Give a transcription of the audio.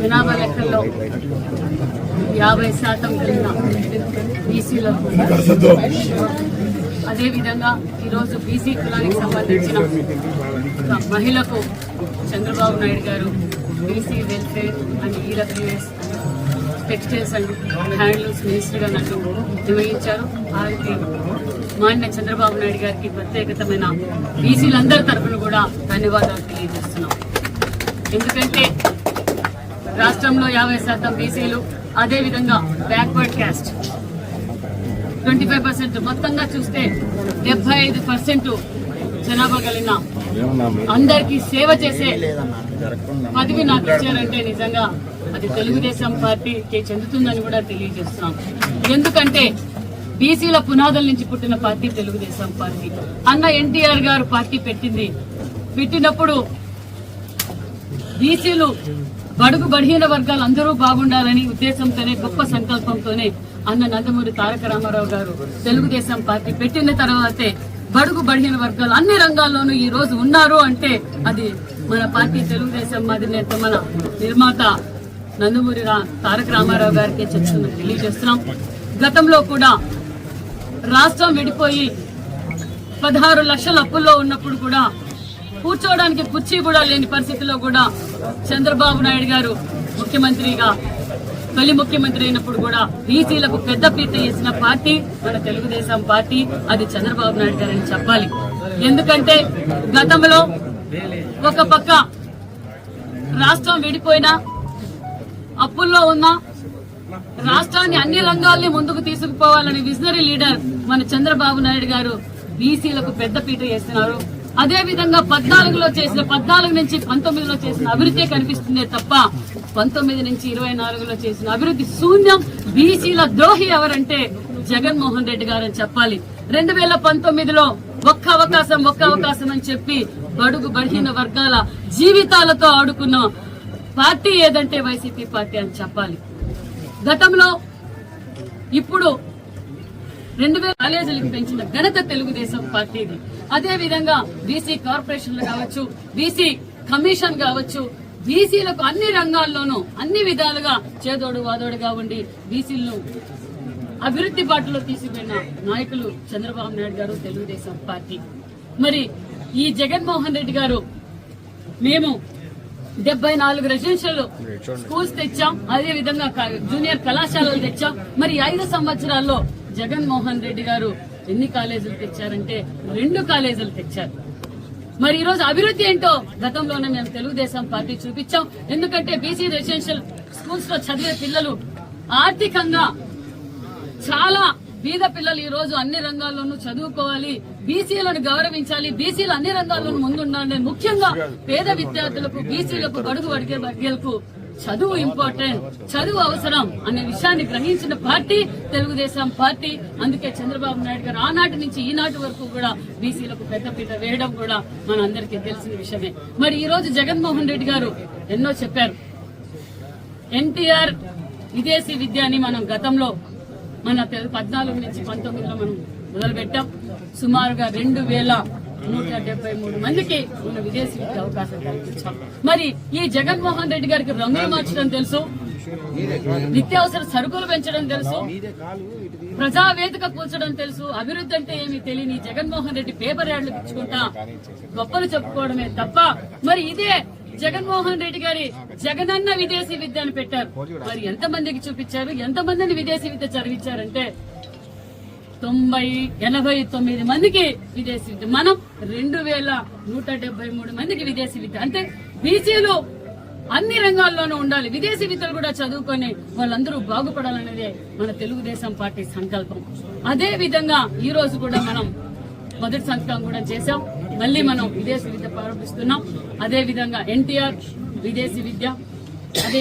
జనాభా లెక్కల్లో యాభై శాతం కింద బీసీలకు అదేవిధంగా ఈరోజు బీసీ కులానికి సంబంధించిన మహిళకు చంద్రబాబు నాయుడు గారు BC welfare and EWS textiles and handlooms మినిస్టర్గా నన్ను నిర్వహించారు వారికి మాన్య చంద్రబాబు నాయుడు గారికి ప్రత్యేకతమైన బీసీలందరి తరఫున కూడా ధన్యవాదాలు తెలియజేస్తున్నాం. ఎందుకంటే రాష్ట్రంలో యాభై శాతం బీసీలు అదేవిధంగా backward caste twenty five percent మొత్తంగా చూస్తే డెబ్బై ఐదు పర్సెంట్ జనాభా కలిగిన అందరికీ సేవ చేసే పదవి నాకు ఇచ్చారంటే నిజంగా అది తెలుగుదేశం పార్టీకి చెందుతుందని కూడా తెలియజేస్తున్నాం. ఎందుకంటే బీసీల పునాదుల నుంచి పుట్టిన పార్టీ తెలుగుదేశం పార్టీ. అన్న ఎన్టీఆర్ గారు పార్టీ పెట్టింది. పెట్టినప్పుడు బీసీలు బడుగు బడిహీన వర్గాలు అందరూ బాగుండాలని ఉద్దేశంతోనే గొప్ప సంకల్పంతోనే అన్న నందమూరి తారక రామారావు గారు తెలుగుదేశం పార్టీ పెట్టిన తర్వాతే బడుగు బడిహీన వర్గాలు అన్ని రంగాల్లోనూ ఈ రోజు ఉన్నారు అంటే అది మన పార్టీ తెలుగుదేశం అధినేత మన నిర్మాత నందమూరి రా- తారక రామారావు గారికి చెప్తున్నాం తెలియజేస్తున్నాం. గతంలో కూడా రాష్ట్రం విడిపోయి పదహారు లక్షల అప్పుల్లో ఉన్నప్పుడు కూడా కూర్చోవడానికి కుర్చీ కూడా లేని పరిస్థితిలో కూడా చంద్రబాబు నాయుడు గారు ముఖ్యమంత్రిగా తొలి ముఖ్యమంత్రి అయినప్పుడు కూడా బీసీలకు పెద్ద పీట వేసిన పార్టీ మన తెలుగుదేశం పార్టీ అది చంద్రబాబు నాయుడు గారని చెప్పాలి. ఎందుకంటే గతంలో ఒక పక్క రాష్ట్రం విడిపోయినా అప్పుల్లో ఉన్నా రాష్ట్రాన్ని అన్ని రంగాల్ని ముందుకు తీసుకుపోవాలని విజనరీ లీడర్ మన చంద్రబాబు నాయుడు గారు బీసీలకు పెద్ద పీట వేస్తున్నారు. అదే విధంగా పద్నాలుగులో చేసిన పద్నాలుగు నుంచి పంతొమ్మిదిలో చేసిన అభివృద్ధి కనిపిస్తుందే తప్ప పంతొమ్మిది నుంచి ఇరవై నాలుగులో చేసిన అభివృద్ధి శూన్యం బీసీల ద్రోహి ఎవరంటే జగన్మోహన్ రెడ్డి గారు చెప్పాలి. రెండు వేల పంతొమ్మిదిలో ఒక్క అవకాశం ఒక్క అవకాశం అని చెప్పి బడుగు బలహీన వర్గాల జీవితాలతో ఆడుకున్న పార్టీ ఏదంటే వైసీపీ పార్టీ అని చెప్పాలి. గతంలో ఇప్పుడు రెండు వేల కాలేజీలకు పెంచిన ఘనత తెలుగుదేశం పార్టీది. అదే విధంగా బీసీ కార్పొరేషన్లు కావచ్చు బీసీ కమిషన్ కావచ్చు బీసీలకు అన్ని రంగాల్లోనూ అన్ని విధాలుగా చేదోడు వాదోడుగా ఉండి బీసీలను అభివృద్ధి బాటలో తీసుకెళ్ళిన నాయకులు చంద్రబాబు నాయుడు గారు తెలుగుదేశం పార్టీ. మరి ఈ జగన్మోహన్ రెడ్డి గారు మేము డెబ్బై నాలుగు రెసిడెన్షియల్ స్కూల్స్ తెచ్చాం అదే విధంగా జూనియర్ కళాశాలలు తెచ్చాం. మరి ఐదు సంవత్సరాల్లో జగన్మోహన్ రెడ్డి గారు ఎన్ని కాలేజీలు తెచ్చారంటే రెండు కాలేజీలు తెచ్చారు. మరి ఈ రోజు అభివృద్ధి ఏంటో గతంలోనే మేము తెలుగుదేశం పార్టీ చూపించాం. ఎందుకంటే బీసీ రెసిడెన్షియల్ స్కూల్స్లో చదివే పిల్లలు ఆర్థికంగా చాలా బీద పిల్లలు ఈ రోజు అన్ని రంగాల్లోనూ చదువుకోవాలి. బీసీలను గౌరవించాలి. బీసీలు అన్ని రంగాల్లోనూ ముందుండాలి. ముఖ్యంగా పేద విద్యార్థులకు బీసీలకు బడుగు అడిగే వర్గాలకు చదువు ఇంపార్టెంట్ చదువు అవసరం అనే విషయాన్ని గ్రహించిన పార్టీ తెలుగుదేశం పార్టీ అందుకే చంద్రబాబు నాయుడు గారు ఆనాటి నుంచి ఈనాటి వరకు కూడా బీసీలకు పెద్దపీట వేయడం కూడా మన అందరికీ తెలిసిన విషయమే. మరి ఈ రోజు జగన్మోహన్ రెడ్డి గారు ఎన్నో చెప్పారు. ఎన్టీఆర్ విదేశీ విద్య అని మనం గతంలో మన పద్నాలుగు నుంచి పంతొమ్మిదిలో మనం మొదలుపెట్టాం. సుమారుగా రెండు వేల నూట డెబ్బై మూడు మందికి ఉన్న విదేశీ అవకాశం కల్పించాం. మరి ఈ జగన్మోహన్ రెడ్డి గారికి రంగులు మార్చడం తెలుసు నిత్యావసర సరుకులు పెంచడం తెలుసు ప్రజావేదిక కూర్చడం తెలుసు అభివృద్ధి అంటే ఏమి తెలియని జగన్మోహన్ రెడ్డి పేపర్ యాడ్లు తెచ్చుకుంటా గొప్పలు చెప్పుకోవడమే తప్ప మరి ఇదే జగన్మోహన్ రెడ్డి గారి జగనన్న విదేశీ విద్య అని పెట్టారు. మరి ఎంత మందికి చూపించారు? ఎంత మందిని విదేశీ విద్య చదివించారంటే తొంభై ఎనభై తొమ్మిది మందికి విదేశీ విద్య. మనం రెండు వేల నూట డెబ్బై మూడు మందికి విదేశీ విద్య. అంటే బీసీలు అన్ని రంగాల్లోనూ ఉండాలి. విదేశీ విద్యలు కూడా చదువుకొని వాళ్ళందరూ బాగుపడాలనేదే మన తెలుగుదేశం పార్టీ సంకల్పం. అదే విధంగా ఈ రోజు కూడా మనం మొదటి సంతకం కూడా చేశాం. మళ్ళీ మనం విదేశీ విద్య ప్రారంభిస్తున్నాం. అదే విధంగా ఎన్టీఆర్ విదేశీ విద్య. అదే